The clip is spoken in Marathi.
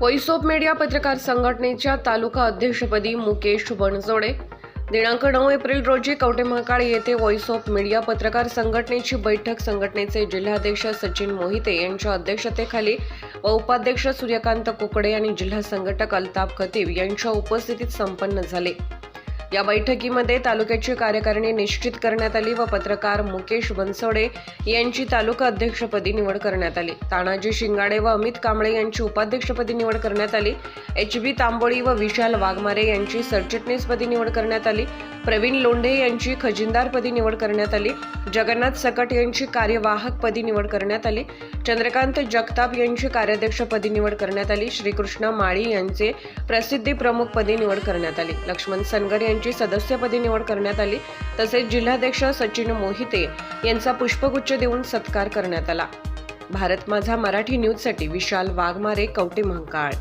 व्हॉइस ऑफ मीडिया पत्रकार संघटनेच्या तालुका अध्यक्षपदी मुकेश बनजोडे. दिनांक नऊ एप्रिल रोजी कवटे महाकाळ येथे व्हॉइस ऑफ मीडिया पत्रकार संघटनेची बैठक संघटनेचे जिल्हाध्यक्ष सचिन मोहिते यांच्या अध्यक्षतेखाली व उपाध्यक्ष सूर्यकांत कुकडे आणि जिल्हा संघटक अल्ताफ खतीब यांच्या उपस्थितीत संपन्न झाले. या बैठकीमध्ये तालुक्याची कार्यकारिणी निश्चित करण्यात आली व पत्रकार मुकेश बनसोडे यांची तालुका अध्यक्षपदी निवड करण्यात आली. तानाजी शिंगाडे व अमित कांबळे यांची उपाध्यक्षपदी निवड करण्यात आली. एच बी तांबोळी व विशाल वाघमारे यांची सरचिटणीसपदी निवड करण्यात आली. प्रवीण लोंढे यांची खजिनदारपदी निवड करण्यात आली. जगन्नाथ सकट यांची कार्यवाहकपदी निवड करण्यात आली. चंद्रकांत जगताप यांची कार्याध्यक्षपदी निवड करण्यात आली. श्रीकृष्ण माळी यांचे प्रसिद्धी प्रमुखपदी निवड करण्यात आली. लक्ष्मण सनगर यांची सदस्यपदी निवड करण्यात आली. तसेच जिल्हाध्यक्ष सचिन मोहिते यांचा पुष्पगुच्छ देऊन सत्कार करण्यात आला. भारत माझा मराठी न्यूजसाठी विशाल वाघमारे कवटे महाकाळ